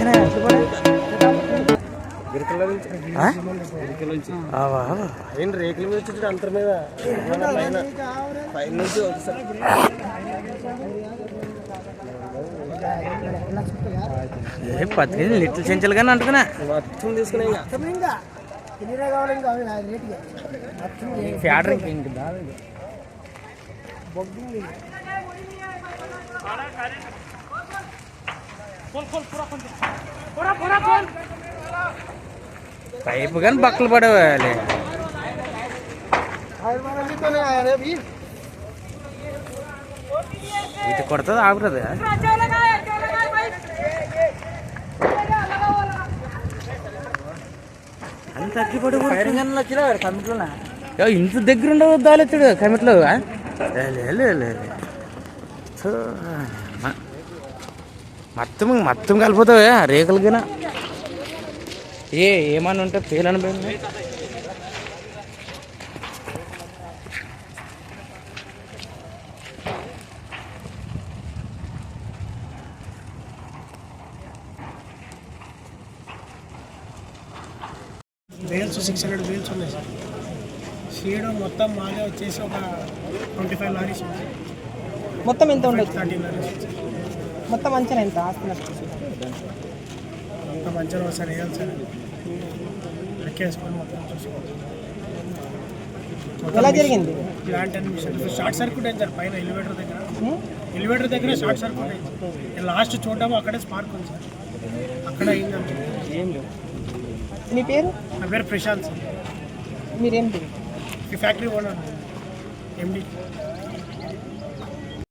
వచ్చినాయి. ఏంటి రేకుల మీద వచ్చి అంతర్ మీద? పైన? నుంచి ఏ పత్తి లిటిల్ చెంచలు కానీ అంటున్నా మొత్తం తీసుకునే ఇంకా. ఫ్యాడర్ ఇంక పైపు కానీ బక్కలు పడేవాలి ఇటు కొడుతుంది ఆగుతుంది? అని తగ్గిపడి ఇంత దగ్గర ఉండవు దాలెత్తుడు కమిట్లో ఆ? మొత్తం మొత్తం కలిపోతావే రేకులకిన ఏ ఏమన్నా ఉంటే పేలని పోయింది వేల్స్ సిక్స్ హండ్రెడ్ వేల్స్ ఉన్నాయి సార్. షీడ్ మొత్తం మాదే వచ్చేసి ఒక ట్వంటీ ఫైవ్ లారీస్ మొత్తం ఎంత ఉండొచ్చు? థర్టీ లారీస్ మొత్తం అంచనా ఎంత ఆస్తి నష్టం మొత్తం మంచిగా ఒకసారి వేయాలి సార్. లెక్కేసుకొని మొత్తం చూసుకోవాలి. ఎలా జరిగింది? షార్ట్ సర్క్యూట్ అయింది సార్? పైన ఎలివేటర్ దగ్గర? ఎలివేటర్ దగ్గర షార్ట్ సర్క్యూట్ అయింది లాస్ట్ చూడడం అక్కడే స్పార్క్ ఉంది సార్. అక్కడ అయిందంటే ఏం లేవు మీ పేరు? నా పేరు ప్రశాంత్ సార్. మీరేం ఫ్యాక్టరీ ఓనర్ ఎండి